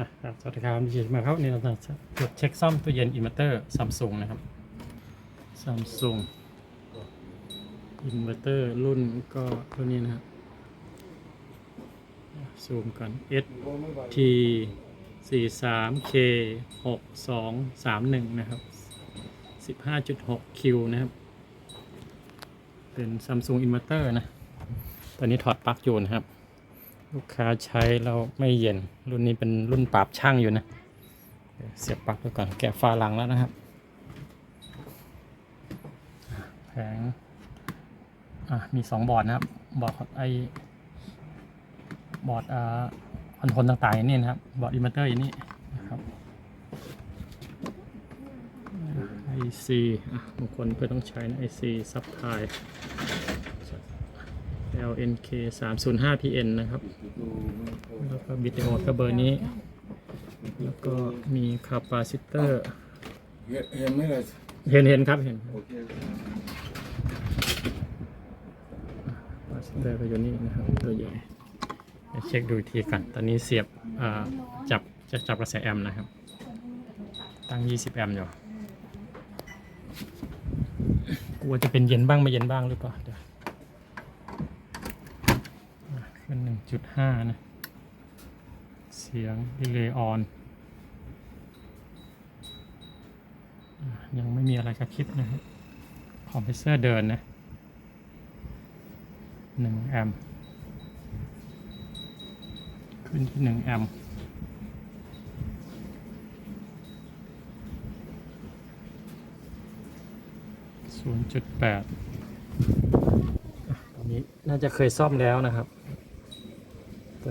่ะครับสวัสดีครับดีเจมาครับวันนี่เราจะตรวจเช็คซ่อมตู้เย็นอินเวอร์เตอร์ซัมซุงนะครับซัมซุงอินเวอร์เตอร์รุ่นก็รุ่นนี้นะครับซูมกัน ST 4 3 K 6 2 3 1 นะครับ 15.6 Q นะครับ เป็นซัมซุงอินเวอร์เตอร์นะ ตอนนี้ถอดปลั๊กอยู่นะครับ ลูกค้าใช้เราไม่เย็น รุ่นนี้เป็นรุ่นปราบช่างอยู่นะ เสียบปลั๊กไปก่อนแกะฝาหลังแล้วนะครับแผงอะมีสองบอร์ดนะครับ บอร์ดไอบอร์ดอ่าคอนโทรลต่างๆอย่างนี้นะครับ บอร์ดอินเวอร์เตอร์อย่างนี้นะครับไอซีอะบางคนเพื่อต้องใช้นะไอซีซับไท LNK 305 PN นะครับ แล้วก็บิตโอก็เบอร์นี้ แล้วก็มีคาปาซิเตอร์ เห็นไหมล่ะเห็นเห็นครับเห็นคาปาซิเตอร์ก็อยู่นี่นะครับ ตัวใหญ่เดี๋ยวเช็คดูทีกัน ตอนนี้เสียบจับจะจับกระแสแอมป์นะครับ ตั้ง 20 แอมป์อยู่กลัวจะเป็นเย็นบ้างไม่เย็นบ้างหรือเปล่าเดี๋ยว อะขึ้น1.5นะ เสียงดีเลย์ออน ยังไม่มีอะไรกระพริบนะครับคอมเพรสเซอร์เดินนะหนึ่งแอมป์ขึ้นที่หนึ่งแอมป์ศูนย์จุดแปดตัวนี้น่าจะเคยซ่อมแล้วนะครับ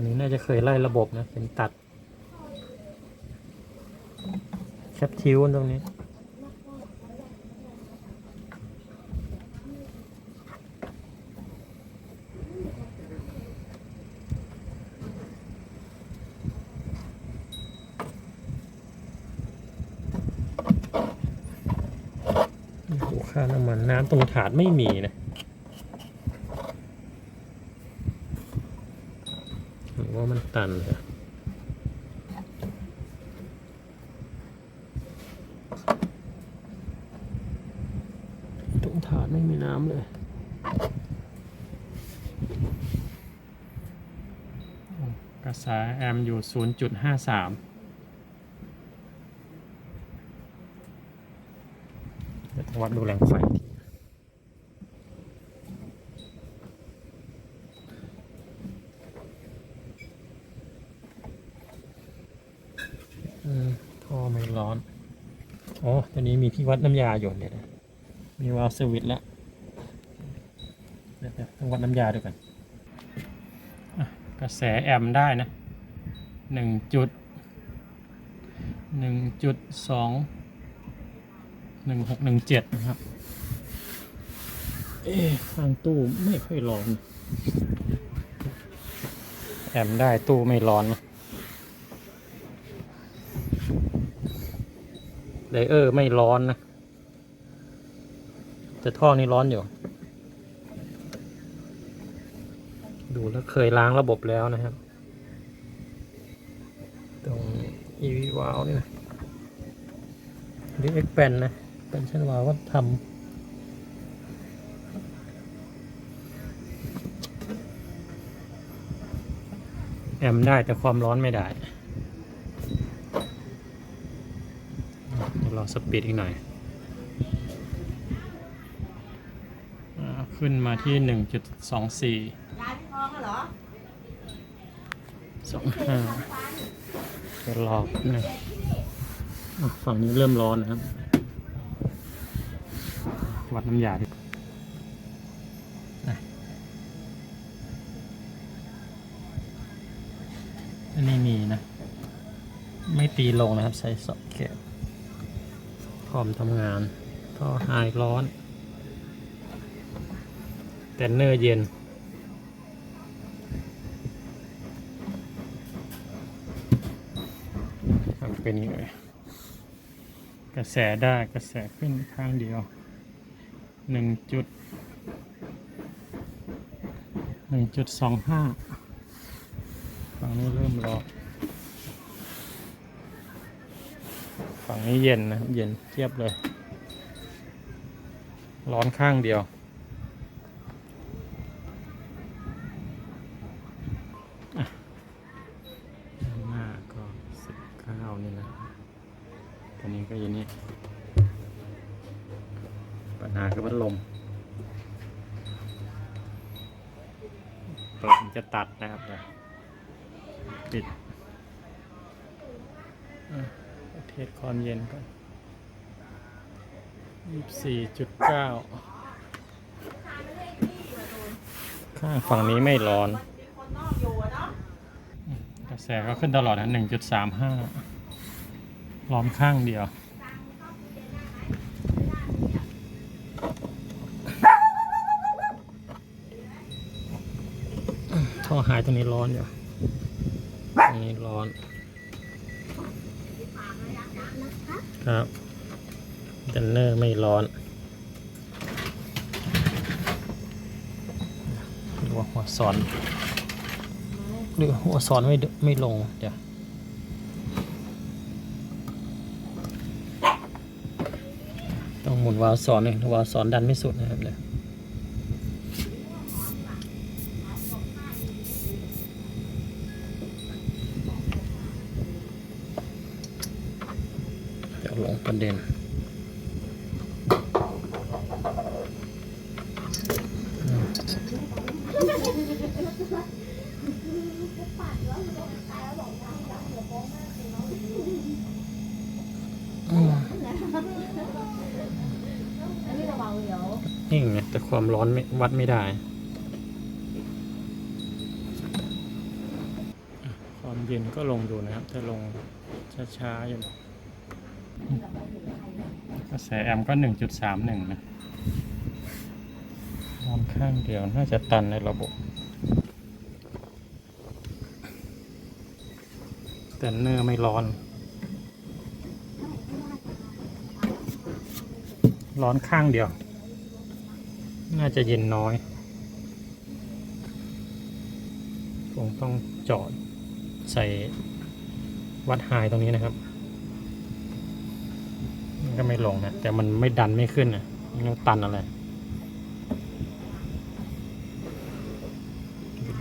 ตัวนี้น่าจะเคยไล่ระบบนะ เป็นตัดแคปทิวตรงนี้โอ้โหค่าน้ำมันน้ำตรงถาดไม่มีนะหรือว่ามัน ตันเหรอตรงถาดไม่มีน้ำเลยโอ้กระแสแอมป์อยู่ 0.53เดี๋ยวต้องวัดดูแรงไฟอีกทีอืมท่อไม่ร้อน อ๋อตอนนี้ มีที่วัดน้ำยาอยู่เดี๋ยมีวาล์วสวิตแล้วเดี๋ยวๆต้องวัดน้ำยาดูกันกระแสแอมได้นะหนึ่งจุดหนึ่งจุดสองหนึ่งหกหนึ่งเจ็ดนะครับ เอ๊ะข้างตู้ไม่ค่อยร้อน แอมได้ตู้ไม่ร้อนนะ ไดเออร์ไม่ร้อนนะ แต่ท่อนี่ร้อนอยู่ ดูแล้วเคยล้างระบบแล้วนะครับ ตรง EV วาลนี่นะหรือเอ็กแปนนะเป็นเช่นว่าก็ทำแอมได้แต่ความร้อนไม่ได้เดี๋ยวรอ สปีดอีกหน่อยอ่าขึ้นมาที่หนึ่งจุดสองสี่ยายพี่ทองเหรอสองห้าเดี๋ยวรอแป๊บหนึงอะฝั่งนี้เริ่มร้อนนะครับ วัดน้ำยาดิอะอันนี้มีนะ ไม่ตีลงนะครับ ใช้สอบเก็บพร้ อมทำงานท่อไฮร้อน แต่เนอร์เย็น เป็นย่างนี้เลยกระแสได้กระแสขึ้นข้างเดียวหนึ่งจุดหนึ่งจุดสองห้าฝั่งนี้เริ่มรอ ฝั่งนี้เย็นนะเย็นเทียบเลย ร้อนข้างเดียว อะด้านหน้าก็สิบเก้านี่นะตัวนี้ก็อยันนี้ ปัญหาคือพัดลมเปิดมันจะตัดนะครับนะปิดอะเทสความเย็นก่อนยี่ สี่จุดเก้าข้างฝั่งนี้ไม่ร้อน กระแสก็ขึ้นตลอดนะหนึ่งจุดสามห้าร้อนข้างเดียว ท่อหายตรงนี้ร้อนอยู่ตรงนี้ร้อน ครับ ดันเนอร์ไม่ร้อนหรือว่าหัวสอนหรือหัวสอนไม่ดไม่ลงเดี๋ยวต้องหมุนวาล์วสอนเลยวาล์วสอนดันไม่สุดนะครับเดี๋ยเดี๋ยวลงประเด็น อันนี้ระวังเดี๋ยวนี่ไงแต่ความร้อนไม่วัดไม่ได้ ความเย็นก็ลงอยู่นะครับแต่ลงช้าๆอยู่กระแสแอมป์ก็ 1.31 นะร้อนข้างเดียวน่าจะตันในระบบ แต่เนื้อไม่ร้อน ร้อนข้างเดียว น่าจะเย็นน้อยคงต้องจอดใส่วัดไฮตรงนี้นะครับมันก็ไม่ลงนะ แต่มันไม่ดันไม่ขึ้นนะมันยังตันอะไร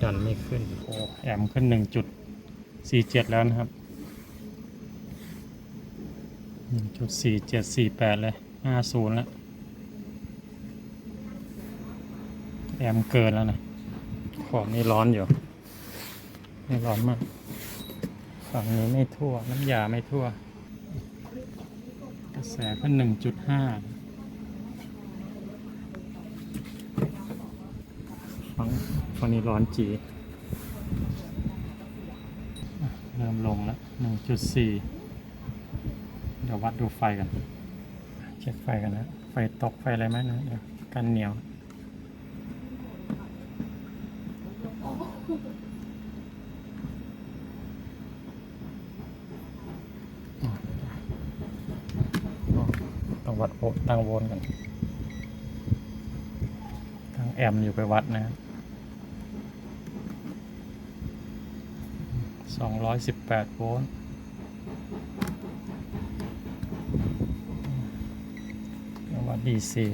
ดันไม่ขึ้นโอ้แอมขึ้นหนึ่งจุดสี่เจ็ดแล้วนะครับหนึ่งจุดสี่เจ็ดสี่แปดเลย ห้าศูนย์แล้วแอมเกินแล้วนะ ขอบนี่ร้อนอยู่ ไม่ร้อนมาก ฝั่งนี้ไม่ทั่ว น้ำยาไม่ทั่ว กระแสก็หนึ่งจุดห้าฝั่งฝั่งนี้ร้อนจี เริ่มลงแล้วหนึ่งจุดสี่เดี๋ยววัดดูไฟกัน ช็คไฟกันนะ ไฟตกไฟอะไรไหมนะเดี๋ยวกันเหนียว ต้องวัดโวตั้งโวลต์กันตั้งแอมป์อยู่ไปวัดนะสองร้อยสิบแปดโวลต์ แล้ววัดดีซี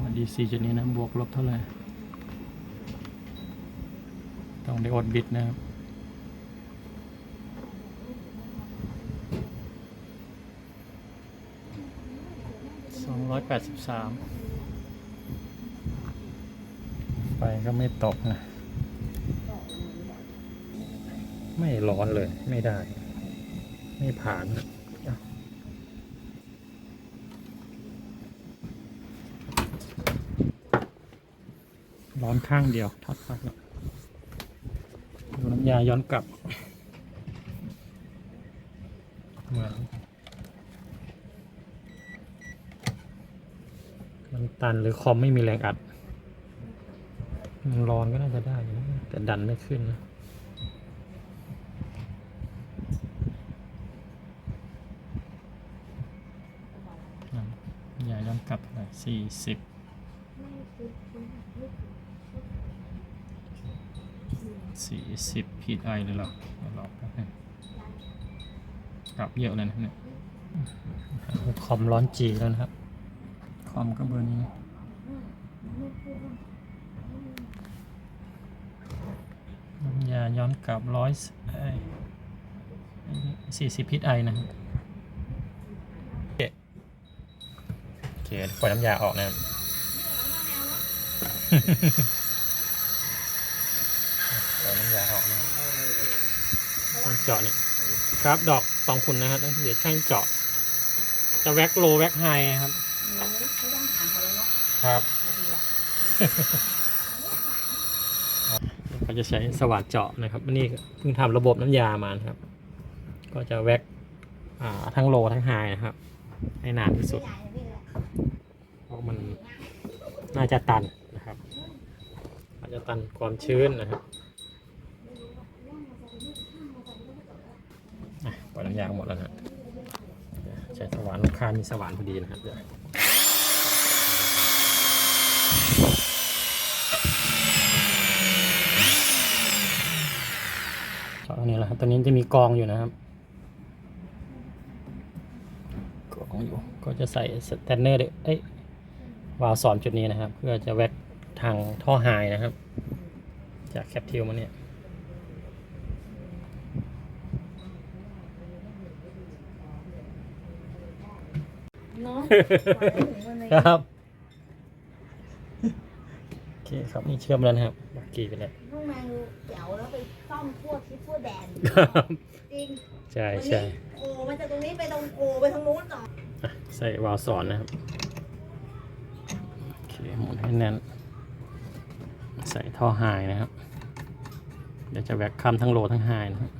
วัดดีซีจุดนี้นะบวกลบเท่าไหร่ต้องได้อดบิตนะครับสองร้อยแปดสิบสามไฟก็ไม่ตกนะ ไม่ร้อนเลยไม่ได้ ไม่ผ่านอะ ร้อนข้างเดียวทัดฟักแล้วดูน้ำยาย้อนกลับ เหมือนมันตันหรือคอมไม่มีแรงอัด มันร้อนก็น่าจะได้ แต่ดันไม่ขึ้นนะยาย้อนกลับเลยสี่สิบ สี่สิบพีดไอเลยเหรอเดี๋ยวรอแป๊บนึงกลับเยอะเลยนะเนี่ยคอมร้อนจีแล้วนะครับ คอมก็เบอร์นี้น้ำยาย้อนกลับร้อยสี่สิบพิษไอนะครับโอเคโอเคปล่อยน้ำยาออกนะครับ ปล่อยน้ำยาออกนะครับช่างเจาะนี่ครับ ดอกสองขุนนะครับแล้วเดี๋ยวช่างเจาะ จะแว็กโลแว็กไฮครับไม่ต้องถามเขาเลยเนาะครับพอดีอะก็จะใช้สว่านเจาะนะครับอันนี่เพิ่งทำระบบน้ำยามานะครับ ก็จะแว็กอ่าทั้งโลทั้งไฮนะครับ ให้นานที่สุดใหญ่นี่แหละเพราะมันน่าจะตันนะครับอาจจะตันความชื้นนะครับอะ ปล่อยน้ำยาหมดแล้วนะใช้สว่านลูกค้ามีสว่านพอดีนะครับเดี๋ยวเจาะตรงนี้แหละครับตอนนี้จะมีกองอยู่นะครับกองอยู่ก็จะใส่สแตนเนอร์ด้เอ้ยวาล์วสอนจุดนี้นะครับ เพื่อจะแว็กทางท่อไฮนะครับ จากแคปทิลมาเนี่ย เนาะครับโอเคครับนี่เชื่อมแล้วนะครับบักกี้ไปแล้วห้องแมงเจ๋วแล้วไปซ่อมทั่วทิศทั่วแดนครับจริงใช่วันใช่นี้โอ้มันจะตรงนี้ไปตรงโกไปทางนู้นต่ออะใส่วาล์วสอนนะครับโอเคหมุนให้แน่นใส่ท่อไฮนะครับ เดี๋ยวจะแว็กคัมทั้งโลทั้งไฮนะครับ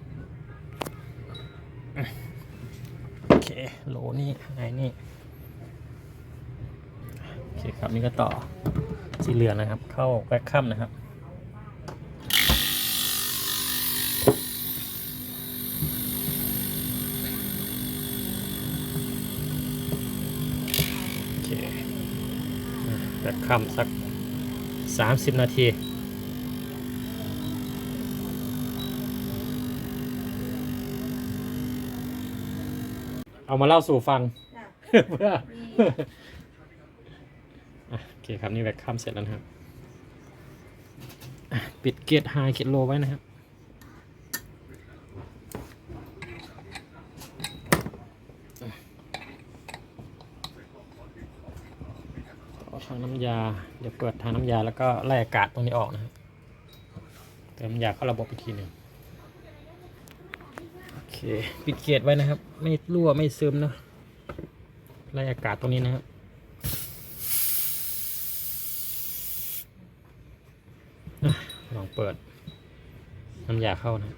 โอเคโหลนี่ไฮนี่โอเคครับนี่ก็ต่อสีเหลืองนะครับ เข้าแว็กคัมนะครับโอเคแว็กคัมสัก 30 นาทีเอามาเล่าสู่ฟังน่ะเพื่อมีอะโอ เคครับนี่แว็กคัมเสร็จแล้วนะครับปิดเกตไฮเกตโลไว้นะครับทางน้ำยา เดี๋ยวเปิดทางน้ำยาแล้วก็ไล่อากาศตรงนี้ออกนะครับเติมน้ำยาเข้าระบบอีกทีหนึ่งโอเค ปิดเกตไว้นะครับ ไม่รั่วไม่ซึมนะไล่อากาศตรงนี้นะครับ อะล องเปิด น้ำยาเข้านะ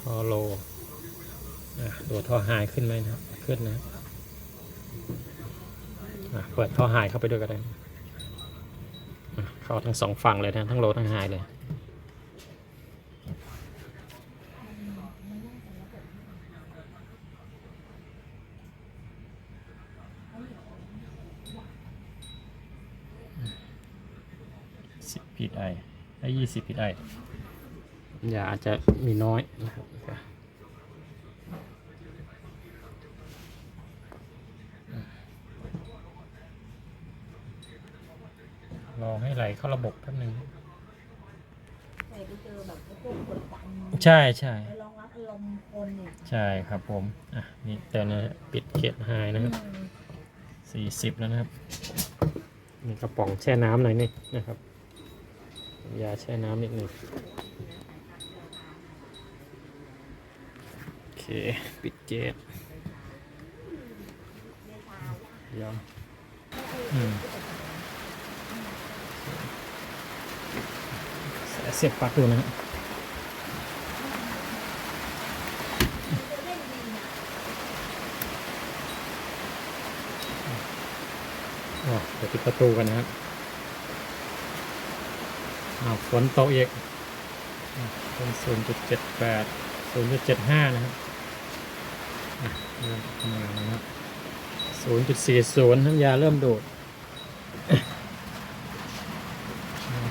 ท่อโลตัวท่อหายขึ้นไหมนะขึ้นนะเปิดท่อหายเข้าไปด้วยก็ได้เข้าทั้งสองฝั่งเลยนะทั้งโลทั้งไฮเลย สิบพีไอได้ ยี่สิบพีไอยาอาจจะมีน้อยนะครับรอให้ไหลเข้าระบบแป๊บหนึงเคยไปเจอแบบพวกกดดันใช่ใช่ไปรองรับอารมณ์คนเนี่ยใช่ครับผมอะนี่เตือนนะปิดเขตไฮนะครับอืมสี่สิบแล้วนะครับมีกระป๋องแช่น้ำหน่อยนี่นะครับ ยาแช่น้ำนิดหนึ่งโอเค ปิดเกตยอมอืมเสียบปลั๊กดูนะครับอ๋อเดี๋ยวปิดประตูกันนะครับอ้าว ฝนตกอีกเป็นศูนย์จุดเจ็ดแปดศูนย์จุดเจ็ดห้านะครับเริ่มทำงานนะครับศูนย์จุดสี่ศูนย์น้ำยาเริ่มดูด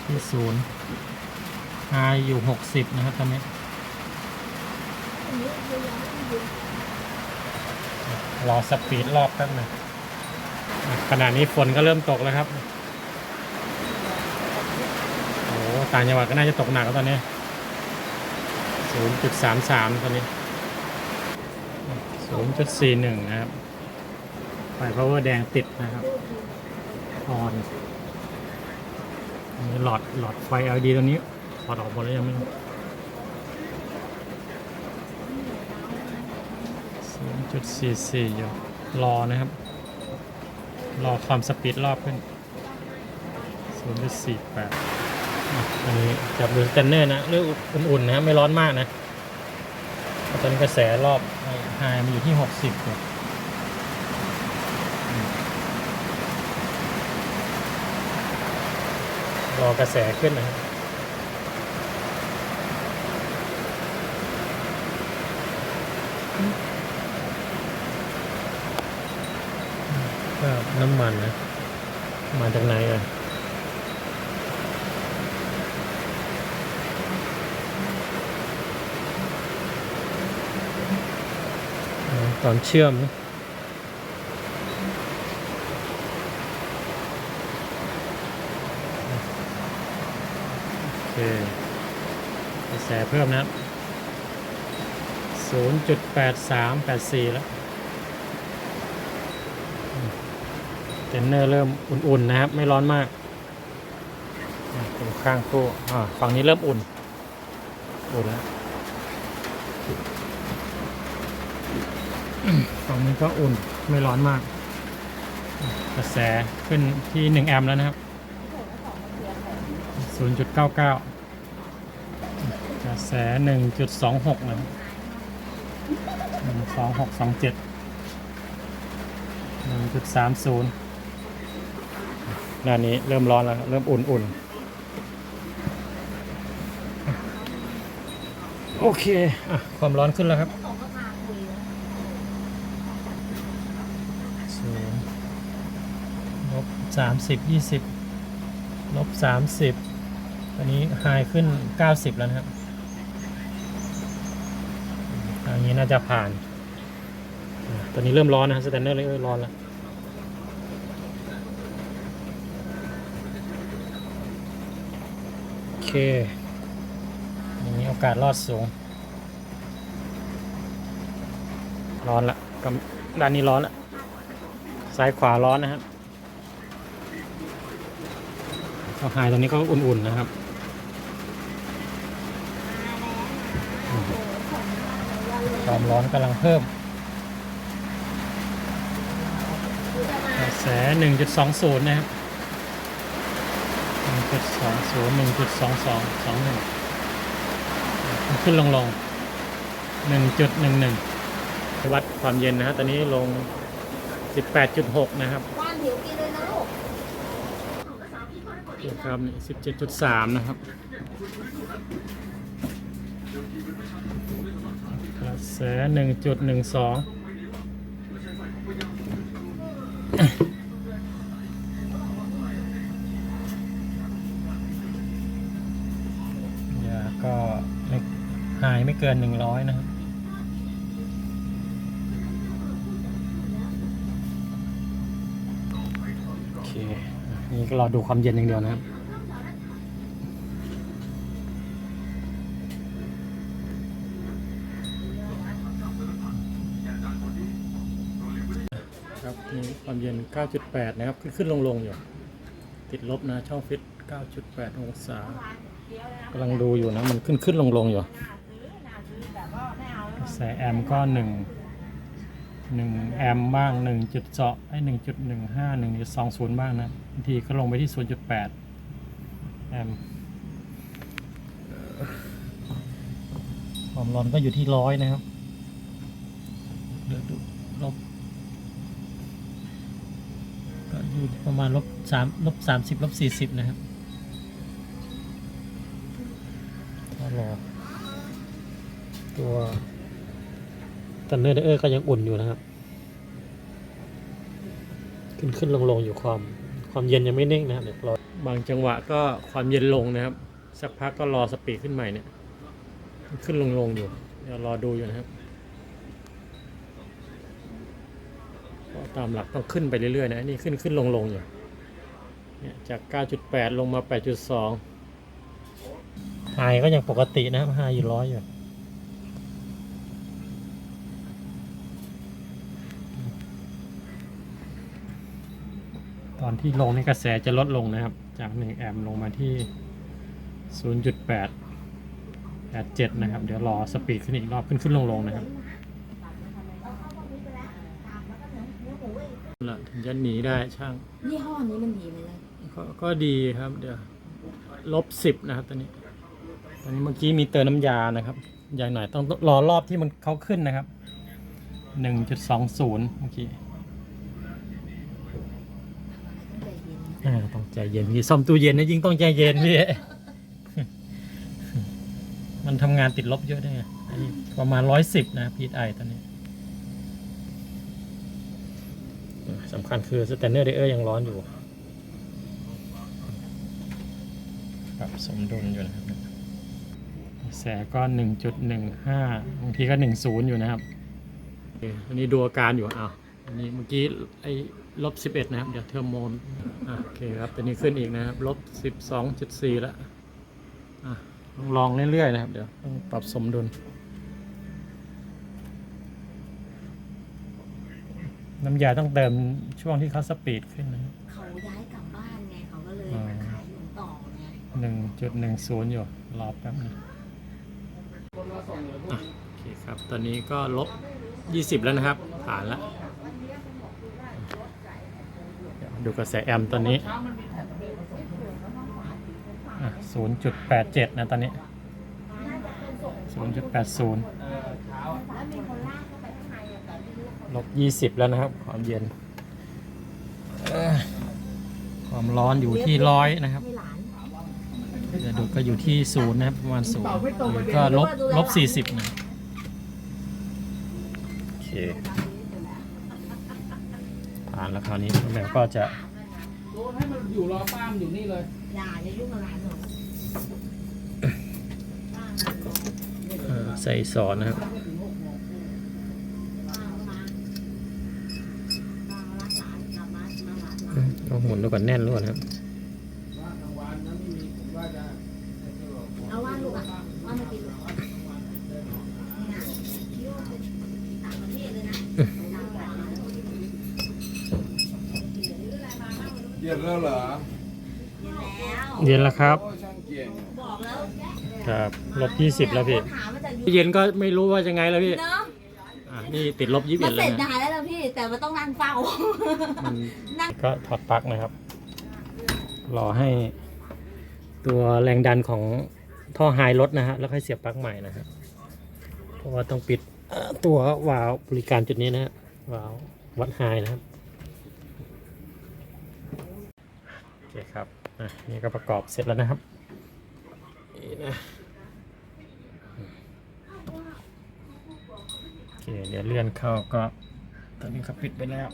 ที่ศูนย์ไฮอยู่หกสิบนะครับตอนนี้รอสปีดรอบแป๊บหนึงอะขณะนี้ฝนก็เริ่มตกแล้วครับ โอ้โห ต่างจังหวัดก็น่าจะตกหนักแล้วตอนนี้ 0.33 ตอนนี้ 0.41 นะครับไฟ power แดงติดนะครับออนอันนี้หลอดหลอดไฟ LED ตัวนี้ถอดออกหมดแล้วยังไม่รู้0.44อยู่รอนะครับ รอความสปีดรอบขึ้น0.48อะ อันนี้จับดูสแตนเนอร์นะเรื่องอุ่นๆนะไม่ร้อนมากนะตอนนี้กระแสรอบไฮมันอยู่ที่60อยู่อืมรอกระแสขึ้นนะครับก็น้ำมันนะ มาจากไหนอะ ตอนเชื่อม โอเคกระแสเพิ่มนะครับ 0.8384 แล้วเทนเนอร์เริ่มอุ่น ๆ นะครับ ไม่ร้อนมากตรงข้างตู้อ่าฝั่งนี้เริ่มอุ่น อุ่นแล้วฝั่ง นี้ก็อุ่นไม่ร้อนมาก กระแสขึ้นที่ 1 แอมป์แล้วนะครับ 0.99 กระแส 1.26 นะครับ12627 1.30ด้านนี้เริ่มร้อนแล้วครับเริ่มอุ่นๆโอเค อะ ความร้อนขึ้นแล้วครับ 30 20 ลบ 30 ตอนนี้ไฮขึ้น 90 แล้วนะครับอันนี้น่าจะผ่าน ตอนนี้เริ่มร้อนนะสแตนเดอร์เริ่มร้อนแล้วโอเคนี้โอกาสรอดสูง ร้อนละด้านนี้ร้อนละซ้ายขวาร้อนนะครับ ก็หายตรงนี้ก็อุ่นๆนะครับความร้อนกำลังเพิ่มกระแส1.20นะครับ1.20 1.22 21ขึ้นลงลง1.11วัดความเย็นนะครับตอนนี้ลง18.6นะครับบ้านหิวกินเลย นะลูกนี่ครับนี่17.3นะครับกระแส1.12ยาก็ไม่หายไม่เกิน100นะครับ นี่ก็รอดูความเย็นอย่างเดียวนะครับครับนี่ความเย็น 9.8 นะครับ ขึ้นขึ้นลงลงอยู่ ติดลบนะ ช่องฟิต 9.8 องศากำลังดูอยู่นะ มันขึ้นขึ้นลงลงอยู่แสแอมป์ก็1 1แอมป์บ้าง1จุดเจาะไอ้1.15 1.20 บ้างนะบางทีก็ลงไปที่ 0.8 แอมป์ความร้อนก็อยู่ที่ร้อยนะครับเดี๋ยวดูลบก็อยู่ประมาณลบสามลบสามสิบลบสี่สิบนะครับก็รอตัว ตันเนอร์เออร์ก็ยังอุ่นอยู่นะครับ ขึ้นขึ้นลงลงอยู่ความ ความเย็นยังไม่นิ่งนะครับเดี๋ยวรอบางจังหวะก็ความเย็นลงนะครับ สักพักก็รอสปีดขึ้นใหม่เนี่ย ขึ้นลงลงอยู่ เดี๋ยวรอดูอยู่นะครับตามหลักต้องขึ้นไปเรื่อยๆนะนี่ขึ้นขึ้นลงลงอยู่เนี่ยจาก 9.8 ลงมา 8.2ไฮก็ยังปกตินะครับไฮอยู่ร้อยอยู่ ตอนที่ลงนี่กระแสจะลดลงนะครับ จาก 1 แอมป์ลงมาที่ 0.8 87 นะครับ เดี๋ยวรอสปีดขึ้นอีกรอบขึ้นขึ้นลงลงนะครับละถึงจะหนีได้ช่างยี่ห้อนี้มันดีไหมล่ะก็ก็ดีครับ เดี๋ยวลบสิบนะครับตอนนี้ ตอนนี้เมื่อกี้มีเติมน้ำยานะครับอย่างหน่อยต้องรอรอบที่มันเขาขึ้นนะครับ 1.20 เมื่อกี้ ใจเย็น อ่าต้อง ใจเย็นพี่ซ่อมตู้เย็นนะยิ่งต้องใจเย็นพี่ มันทำงานติดลบเยอะด้วยไงอันนี้ประมาณร้อยสิบนะพีทไอตอนนี้อ่าสำคัญคือสแตนเนอร์เดอร์ยังร้อนอยู่ปรับสมดุลอยู่นะครับแสก็หนึ่งจุดหนึ่งห้าบางทีก็หนึ่งศูนย์อยู่นะครับโอเคอันนี้ดูอาการอยู่อ้าวอันนี้เมื่อกี้ไอ้ ลบสิบเอ็ดนะครับ เดี๋ยวเทอร์โมนอะโอเคครับตอนนี้ขึ้นอีกนะครับลบสิบสองจุดสี่แล้วอะต้องลองเรื่อยๆนะครับ เดี๋ยวต้องปรับสมดุล น้ำยาต้องเติมช่วงที่เขาสปีดขึ้นนะเขาย้ายกลับบ้านไงเขาก็เลยอ๋อมาขายหนูต่อไงหนึ่งจุดหนึ่งศูนย์อยู่ รอแป๊บนึงอะโอเคครับ ตอนนี้ก็ลบยี่สิบแล้วนะครับ ผ่านแล้วเดี๋ยวดูกระแสแอมป์ตอนนี้ศูนย์จุดแปดเจ็ดนะตอนนี้ศูนย์จุดแปดศูนย์ลบยี่สิบแล้วนะครับ ความเย็นเอ้ยความร้อนอยู่ที่ร้อยนะครับให้หลานเดี๋ยวดูก็อยู่ที่ศูนย์นะครับประมาณศูนย์หรือก็ลบลบสี่สิบนะโอเคผ่าน แล้วคราวนี้แล้วก็จะโดนให้มันอยู่รอป้ามอยู่นี่เลยอย่าอย่ายุ่งกับหลานหนูเอ่อใส่สอนนะครับป้ามาป้ารักหลานกลับมามารักหลานต้องหมุนด้วยก่อนแน่นด้วยก่อนครับ ว่ากลางวันนั้นไม่มีผมว่าจะ เอาว่าลูกอะว่ามากินลูกนี่นะคิดว่าเป็นต่างประเทศเลยนะต่างประเทศ เย็นแล้วเหรอเย็นแล้วเย็นแล้วครับ โอ้ช่างเก่งบอกแล้วครับลบยี่สิบแล้วพี่ถามมาจากเย็นก็ไม่รู้ว่าจะไงแล้วพี่เนาะอะนี่ติดลบยี่สิบมัเอ็นดเสแล้ร็วจนะนานแล้วล่ะพี่ แต่มันต้องนั่งเฝ้ามันก็ถอดปลั๊กนะครับ รอให้ตัวแรงดันของท่อไฮลดนะฮะแล้วค่อยเสียบปลั๊กใหม่นะฮะเพราะว่าต้องปิดเอ่อตัววาล์วบริการจุดนี้นะฮะวาล์ววัดไฮนะครับ โอ เคครับอะนี่ก็ประกอบเสร็จแล้วนะครับนี่นะโอเคเดี๋ยวเลื่อนเข้าก็ตอนนี้เขาปิดไปแล้ว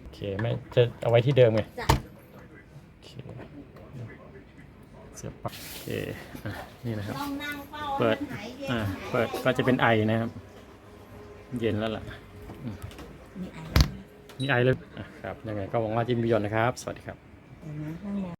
โอเคไม่จะเอาไว้ที่เดิมไงจ้ะโอเคเสียบปลั๊กโอเคอะนี่นะครับ ต้องนั่งเฝ้าเปิดให้มันหายเย็นอ่า หาย เปิดก็จะเป็นไอนะครับ เย็นแล้วล่ะ มีไอมีไอเลยอะครับ ยังไงก็หวังว่าจะมีประโยชน์นะครับ สวัสดีครับเห็นไหมข้างใน